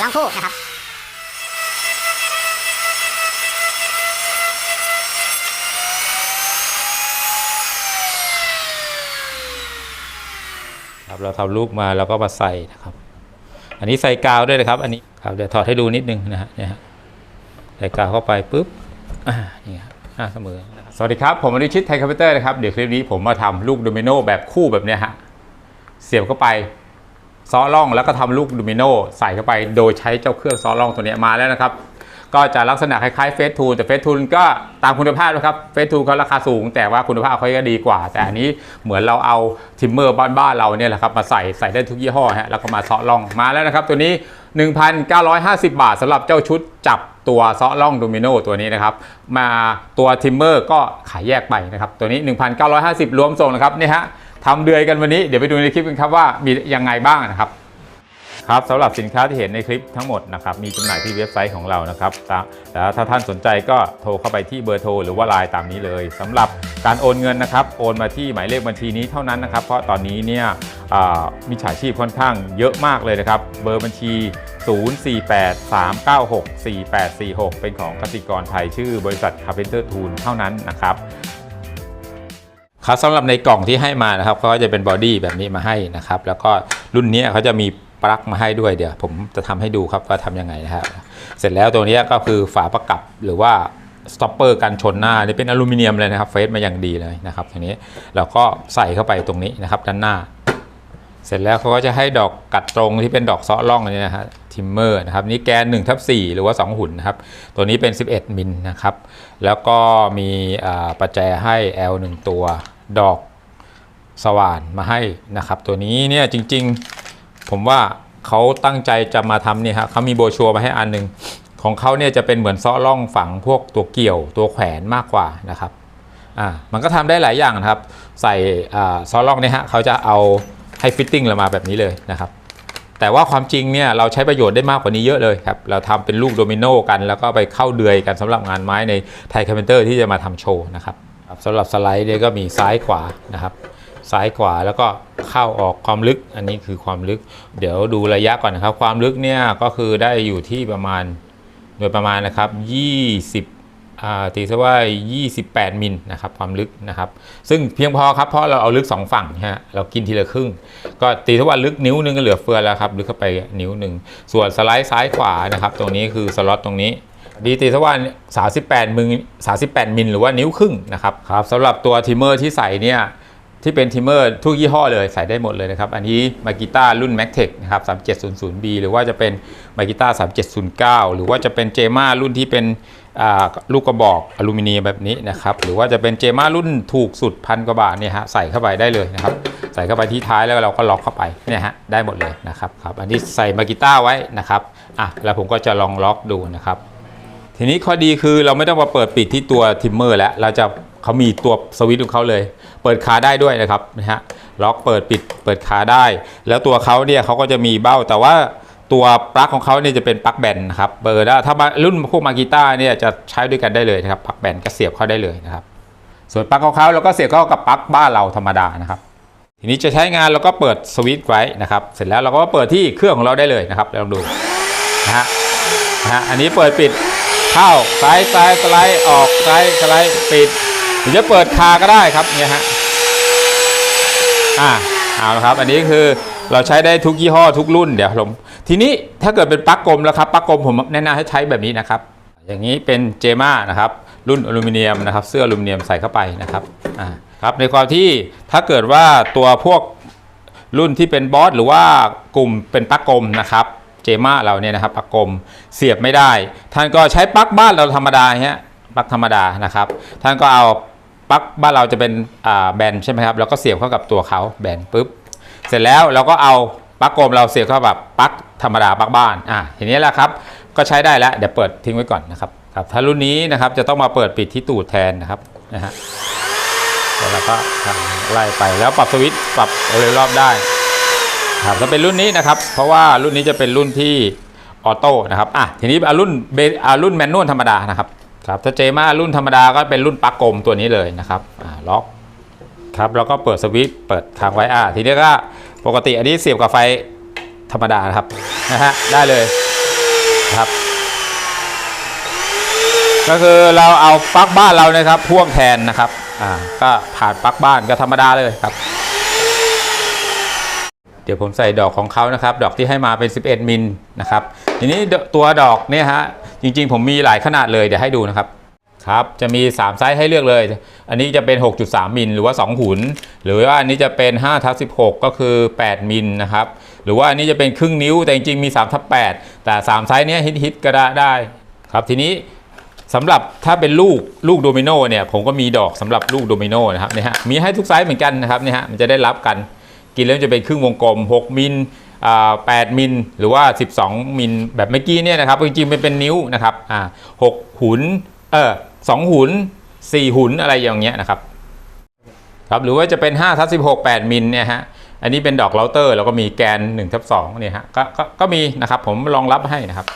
นะลองคู่นะครับครับเราทำลูกมาแล้วก็มาใส่นะครับ อันนี้ใส่กาวด้วยนะครับ อันนี้ครับเดี๋ยวถอดให้ดูนิดนึงนะฮะเนี่ยฮะใส่กาวเข้าไปปุ๊บอ่านี่ครับอ่าเสมอนะครับสวัสดีครับ ผมอนุชิตไทยคอมพิวเตอร์นะครับ เดี๋ยวคลิปนี้ผมมาทำลูกโดมิโนแบบคู่แบบเนี้ยฮะเสียบเข้าไป ซ้อล่องแล้วก็ทำลูกโดมิโนใส่เข้าไปโดยใช้เจ้าเครื่องซ้อล่องตัวนี้มาแล้วนะครับ ก็จะลักษณะคล้ายๆเฟสทูลแต่เฟสทูลก็ตามคุณภาพนะครับเฟสทูลเขาราคาสูง แต่ว่าคุณภาพเขาก็ดีกว่า แต่อันนี้เหมือนเราเอาทิมเมอร์บ้านๆเราเนี่ยแหละครับมาใส่ใส่ได้ทุกยี่ห้อฮะแล้วก็มาซาะล่องมาแล้วนะครับ ตัวนี้ 1,950 บาทสำหรับเจ้าชุดจับตัวซาะล่องโดมิโนตัวนี้นะครับ มาตัวทิมเมอร์ก็ขายแยกไปนะครับ ตัวนี้ 1,950 รวมส่งนะครับนี่ฮะ ทำเดือยกันวันนี้เดี๋ยวไปดูในคลิปกันครับว่ามียังไงบ้างนะครับครับสำหรับสินค้าที่เห็นในคลิปทั้งหมดนะครับมีจำหน่ายที่เว็บไซต์ของเรานะครับแต่ถ้าท่านสนใจก็โทรเข้าไปที่เบอร์โทรหรือว่าไลน์ตามนี้เลยสำหรับการโอนเงินนะครับโอนมาที่หมายเลขบัญชีนี้เท่านั้นนะครับ เพราะตอนนี้เนี่ยมีฉาชีพค่อนข้างเยอะมากเลยนะครับ เบอร์บัญชี 0483964846 เป็นของกสิกรไทยชื่อบริษัท Carpenter Tool เท่านั้นนะครับ ครับสำหรับในกล่องที่ให้มานะครับเขาก็จะเป็นบอดี้แบบนี้มาให้นะครับ แล้วก็รุ่นนี้เขาจะมีปลั๊กมาให้ด้วยเดี๋ยวผมจะทำให้ดูครับว่าทำยังไงนะครับเสร็จแล้วตัวนี้ก็คือฝาประกับหรือว่าสต็อปเปอร์กันชนหน้านี่เป็นอลูมิเนียมเลยนะครับเฟสมาอย่างดีเลยนะครับทีนี้เราก็ใส่เข้าไปตรงนี้นะครับด้านหน้า เสร็จแล้วเขาก็จะให้ดอกกัดตรงที่เป็นดอกเซาะร่องนนี้นะฮะทิมเมอร์นะครับนี่แกน1ทับ4หรือว่า 2 หุ่นนะครับ ตัวนี้เป็น 11มิลนะครับแล้วก็มีประแจให้ L 1ตัว ดอกสว่านมาให้นะครับ ตัวนี้เนี่ยจริงๆผมว่าเขาตั้งใจจะมาทำเนี่ยครับเขามีโบชัวร์มาให้อันหนึ่งของเขาเนี่ยจะเป็นเหมือนซาะร่องฝังพวกตัวเกี่ยวตัวแขวนมากกว่านะครับอ่ามันก็ทำได้หลายอย่างนะครับ ใส่อ่าซอลล็อกเนี่ยฮะเขาจะเอาให้ฟิตติ้งเรามาแบบนี้เลยนะครับ แต่ว่าความจริงเนี่ยเราใช้ประโยชน์ได้มากกว่านี้เยอะเลยครับ เราทำเป็นลูกโดมิโนกัน แล้วก็ไปเข้าเดือยกันสำหรับงานไม้ในไทยคอมเพนเตอร์ที่จะมาทำโชว์นะครับ ครับสำหรับสไลด์เนี่ยก็มีซ้ายขวานะครับ ซ้ายขวาแล้วก็เข้าออกความลึกอันนี้คือความลึก เดี๋ยวดูระยะก่อนนะครับ ความลึกเนี่ยก็คือได้อยู่ที่ประมาณโดยประมาณนะครับ 20อ่าตีซะว่า 28 มิลนะครับความลึกนะครับ ซึ่งเพียงพอครับเพราะเราเอาลึก 2 ฝั่งฮะเรากินทีละครึ่ง ก็ตีซะว่าลึกนิ้วหนึงก็เหลือเฟือแล้วครับลึกเข้าไปนิ้วหนึ่งส่วนสไลด์ซ้ายขวานะครับ ตรงนี้คือสล็อตตรงนี้ ดีตีซะว่า38มิล38มิลหรือว่านิ้วครึ่งนะครับครับสำหรับตัวทิมเมอร์ที่ใส่เนี่ยที่เป็นทิมเมอร์ทุกยี่ห้อเลยใส่ได้หมดเลยนะครับ อันนี้มากิต้ารุ่น m a c t e c นะครับ 3700B หรือว่าจะเป็นมากิต้า3709 หรือว่าจะเป็นเจมารุ่นที่เป็นอ่าลูกกระบอกอลูมิเนียมแบบนี้นะครับ หรือว่าจะเป็นเจมารุ่นถูกสุดพันกว่าบาทเนี่ยฮะใส่เข้าไปได้เลยนะครับ ใส่เข้าไปที่ท้ายแล้วเราก็ล็อกเข้าไปเนี่ยฮะได้หมดเลยนะครับครับอันนี้ใส่มากิต้าไว้นะครับอะแล้วผมก็จะลองล็อกดูนะครับ ทีนี้ข้อดีคือเราไม่ต้องมาเปิดปิดที่ตัวทิมเมอร์แล้วเราจะเขามีตัวสวิตช์ของเขาเลย เปิดคาได้ด้วยนะครับนะฮะล็อกเปิดปิดเปิดคาได้ แล้วตัวเขาเนี่ยเขาก็จะมีเบ้า แต่ว่าตัวปลั๊กของเขาเนี่ยจะเป็นปลั๊กแบนนะครับเบอร์ได้ถ้ามารุ่นพวกมากีต้าเนี่ยจะใช้ด้วยกันได้เลยนะครับปลั๊กแบนก็เสียบเข้าได้เลยนะครับ ส่วนปลั๊กของเขาเราก็เสียบเข้ากับปลั๊กบ้านเราธรรมดานะครับทีนี้จะใช้งานเราก็เปิดสวิตช์ไว้นะครับ เสร็จแล้วเราก็เปิดที่เครื่องของเราได้เลยนะครับลองดูนะฮะนะฮะอันนี้เปิดปิด เข้าซ้ายซ้ายสไลด์ออกซ้ายสไลด์ปิดหรือจะเปิดคาก็ได้ครับเนี่ยฮะอ่าเอาละครับอันนี้คือเราใช้ได้ทุกยี่ห้อทุกรุ่นเดี๋ยวผมทีนี้ถ้าเกิดเป็นปลั๊กกลมแล้วครับปลั๊กกลมผมแนะนำให้ใช้แบบนี้นะครับ อย่างนี้เป็นเจม่านะครับรุ่นอลูมิเนียมนะครับเสื้ออลูมิเนียมใส่เข้าไปนะครับอ่าครับในความที่ถ้าเกิดว่าตัวพวกรุ่นที่เป็นบอสหรือว่ากลุ่มเป็นปลั๊กกลมนะครับ เจมาเราเนี่ยนะครับปลั๊กกลมเสียบไม่ได้ ท่านก็ใช้ปลั๊กบ้านเราธรรมดาฮะปลั๊กธรรมดานะครับ ท่านก็เอาปลั๊กบ้านเราจะเป็นอ่าแบนใช่ไหมครับแล้วก็เสียบเข้ากับตัวเขาแบนปุ๊บเสร็จแล้วเราก็เอาปลั๊กกลมเราเสียบเข้าแบบปลั๊กธรรมดาปลั๊กบ้านอะทีนี้แหละครับก็ใช้ได้แล้วเดี๋ยวเปิดทิ้งไว้ก่อนนะครับครับถ้ารุ่นนี้นะครับจะต้องมาเปิดปิดที่ตูดแทนนะครับนะฮะแล้วเราก็ไล่ไปแล้วปรับสวิตช์ปรับเร็วรอบได้ ครับถ้าเป็นรุ่นนี้นะครับ เพราะว่ารุ่นนี้จะเป็นรุ่นที่ออโต้นะครับอะทีนี้เอารุ่นเบเอารุ่นแมนนวลธรรมดานะครับครับถ้าเจมารุ่นธรรมดาก็เป็นรุ่นปลั๊กกลมตัวนี้เลยนะครับอ่าล็อกครับแล้วก็เปิดสวิตช์เปิดค้างไว้อะทีนี้ก็ปกติอันนี้เสียบกับไฟธรรมดานะครับนะฮะได้เลยครับ ก็คือเราเอาปลั๊กบ้านเรานะครับพ่วงแทนนะครับอ่าก็ผ่านปลั๊กบ้านก็ธรรมดาเลยครับ เดี๋ยวผมใส่ดอกของเขานะครับ ดอกที่ให้มาเป็น 11 มิลนะครับ ทีนี้ตัวดอกเนี่ยฮะ จริงๆ ผมมีหลายขนาดเลย เดี๋ยวให้ดูนะครับ ครับ จะมี 3 ไซส์ให้เลือกเลย อันนี้จะเป็น 6.3 มิล หรือว่า 2 หุน หรือว่าอันนี้จะเป็น5ทับ16 ก็คือ 8 มิลนะครับ หรือว่าอันนี้จะเป็นครึ่งนิ้ว แต่จริงๆ มี3ทับ8แต่ 3 ไซส์เนี้ยฮิตๆก็ได้ได้ครับ ทีนี้สำหรับถ้าเป็นลูกลูกโดมิโนเนี่ย ผมก็มีดอกสำหรับลูกโดมิโนนะครับเนี่ยฮะ มีให้ทุกไซส์เหมือนกันนะครับเนี่ยฮะ มันจะได้รับกัน กินแล้วจะเป็นครึ่งวงกลม 6 มิลอ่า8มิลหรือว่า 12 มิลแบบเมื่อกี้เนี่ยนะครับจริงๆมันเป็นนิ้วนะครับอ่า6หุนเออ2หุน4หุนอะไรอย่างเงี้ยนะครับครับหรือว่าจะเป็น5ทับ16 8 มิลเนี่ยฮะอันนี้เป็นดอกเราเตอร์แล้วก็มีแกน1ทับ2เนี่ยฮะก็ก็ก็มีนะครับผมรองรับให้นะครับ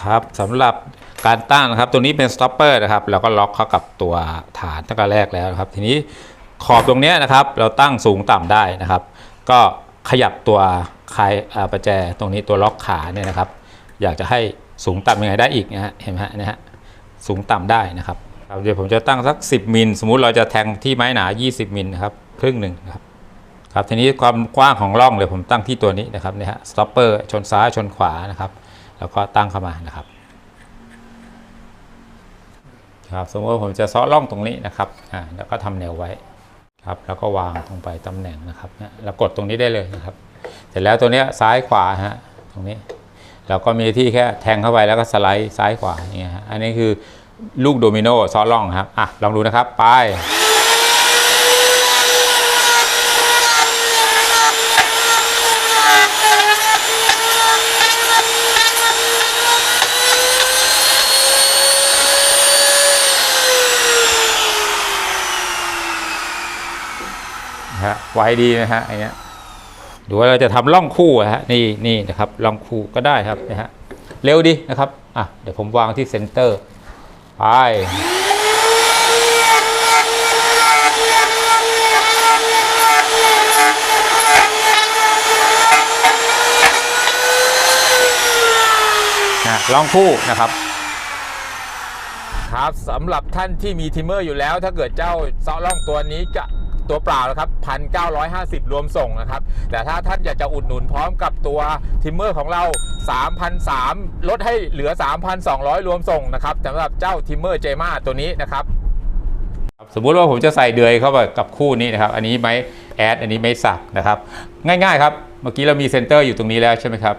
ครับสำหรับการตั้งนะครับตัวนี้เป็นสต็อปเปอร์นะครับแล้วก็ล็อกเข้ากับตัวฐานตั้งแต่แรกแล้วนะครับ ทีนี้ ขอบตรงนี้นะครับ เราตั้งสูงต่ำได้นะครับ ก็ขยับตัวคลายประแจตรงนี้ตัวล็อกขาเนี่ยนะครับ อยากจะให้สูงต่ำยังไงได้อีกนะฮะเห็นไหมฮะนะฮะสูงต่ำได้นะครับเดี๋ยวผมจะตั้งสัก 10มิลสมมุติเราจะแทงที่ไม้หนา 20มิลนะครับครึ่งหนึ่งครับครับทีนี้ความกว้างของร่องเลยผมตั้งที่ตัวนี้นะครับเนี่ยฮะสต็อปเปอร์ชนซ้ายชนขวานะครับ แล้วก็ตั้งเข้ามานะครับครับสมมติว่าผมจะซ้อร่องตรงนี้นะครับอ่าแล้วก็ทำแนวไว้ ครับแล้วก็วางลงไปตำแหน่งนะครับเนี่ยแล้วกดตรงนี้ได้เลยนะครับ เสร็จแล้วตัวนี้ซ้ายขวาฮะตรงนี้เราก็มีที่แค่แทงเข้าไปแล้วก็สไลด์ซ้ายขวาอย่างเงี้ยฮะอันนี้คือลูกโดมิโนซ้อร่องครับอะลองดูนะครับไป ไวดีนะฮะไอเนี้ยหรือว่าเราจะทำล่องคู่อะฮะนี่นี่นะครับล่องคู่ก็ได้ครับนะฮะเร็วดีนะครับอะเดี๋ยวผมวางที่เซนเตอร์ไปนะล่องคู่นะครับ ครับสำหรับท่านที่มีทิมเมอร์อยู่แล้ว ถ้าเกิดเจ้าเซาะล่องตัวนี้จะ ตัวเปล่านะครับ 1,950 รวมส่งนะครับ แต่ถ้าท่านอยากจะอุดหนุนพร้อมกับตัวทิมเมอร์ของเรา3,300ลดให้เหลือ 3,200 รวมส่งนะครับสำหรับเจ้าทิมเมอร์เจมาตัวนี้นะครับสมมุติว่าผมจะใส่เดือยเข้าไปกับคู่นี้นะครับ อันนี้ไม้แอด อันนี้ไม้สักนะครับ ง่ายๆครับ เมื่อกี้เรามีเซนเตอร์อยู่ตรงนี้แล้วใช่ไหมครับ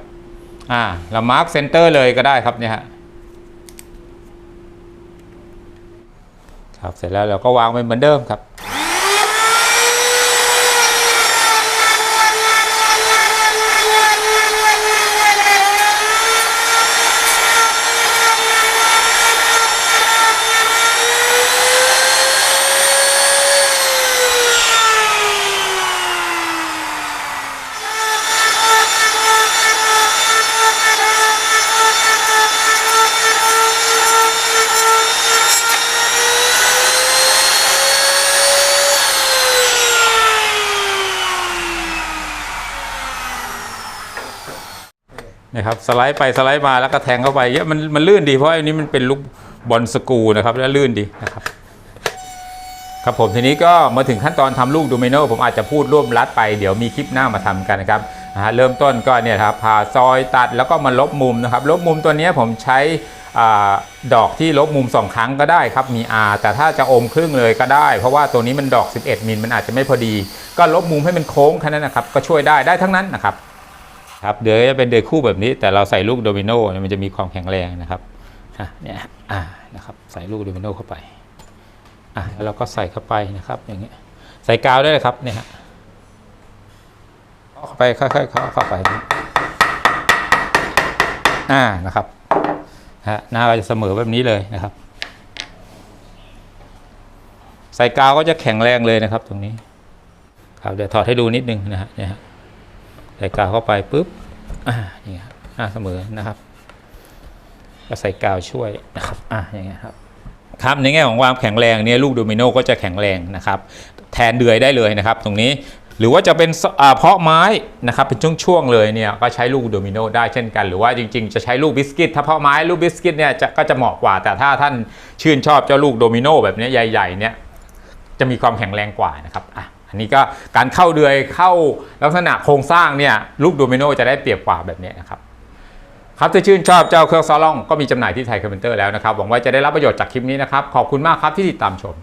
อ่าเรามาร์คเซนเตอร์เลยก็ได้ครับเนี่ยฮะครับเสร็จแล้วเราก็วางไว้เหมือนเดิมครับ นะครับสไลด์ไปสไลด์มาแล้วก็แทงเข้าไปเยอะมันมันลื่นดีเพราะอันนี้มันเป็นลูกบอลสกูนะครับแล้วลื่นดีนะครับครับผมทีนี้ก็มาถึงขั้นตอนทำลูกโดมิโนผมอาจจะพูดร่วมรัดไปเดี๋ยวมีคลิปหน้ามาทำกันนะครับเริ่มต้นก็เนี่ยครับผ่าซอยตัดแล้วก็มาลบมุมนะครับ ลบมุมตัวนี้ผมใช้อดอกที่ลบมุม 2 ครั้งก็ได้ครับมี R แต่ถ้าจะอมครึ่งเลยก็ได้ เพราะว่าตัวนี้มันดอก 11มิลมันอาจจะไม่พอดี ก็ลบมุมให้มันโค้งแค่นั้นนะครับ ก็ช่วยได้ได้ทั้งนั้นนะครับ ครับเดือยจะเป็นเดือยคู่แบบนี้ แต่เราใส่ลูกโดมิโนเนี่ยมันจะมีความแข็งแรงนะครับอะเนี่ยอ่านะครับใส่ลูกโดมิโนเข้าไปอะแล้วเราก็ใส่เข้าไปนะครับ อย่างเงี้ยใส่กาวได้เลยครับเนี่ยฮะเข้าไปค่อยๆเข้าเข้าไปอ่านะครับฮะหน้าก็จะเสมอแบบนี้เลยนะครับ ใส่กาวก็จะแข็งแรงเลยนะครับ ตรงนี้ ครับเดี๋ยวถอดให้ดูนิดนึงนะฮะเนี่ยฮะ ใส่กาวเข้าไปปุ๊บอ่านี่ครับอ่าเสมอนะครับก็ใส่กาวช่วยนะครับอ่าอย่างเงี้ยครับครับในแง่ของความแข็งแรงเนี่ยลูกโดมิโนก็จะแข็งแรงนะครับ แทนเดือยได้เลยนะครับ ตรงนี้หรือว่าจะเป็นอ่าเพาะไม้นะครับเป็นช่วงๆเลยเนี่ยก็ใช้ลูกโดมิโนได้เช่นกัน หรือว่าจริงๆ จะใช้ลูกบิสกิตถ้าเพาะไม้ลูกบิสกิตเนี่ยจะก็จะเหมาะกว่า แต่ถ้าท่านชื่นชอบเจ้าลูกโดมิโนแบบนี้ใหญ่ๆเนี่ยจะมีความแข็งแรงกว่านะครับอะ อันนี้ก็การเข้าเดือยเข้าลักษณะโครงสร้างเนี่ยลูกโดมิโนจะได้เปรียบกว่าแบบนี้นะครับครับถ้าชื่นชอบเจ้าเครื่องซอลล่องก็มีจำหน่ายที่ไทยคอมเมนเตอร์แล้วนะครับหวังว่าจะได้รับประโยชน์จากคลิปนี้นะครับขอบคุณมากครับที่ติดตามชม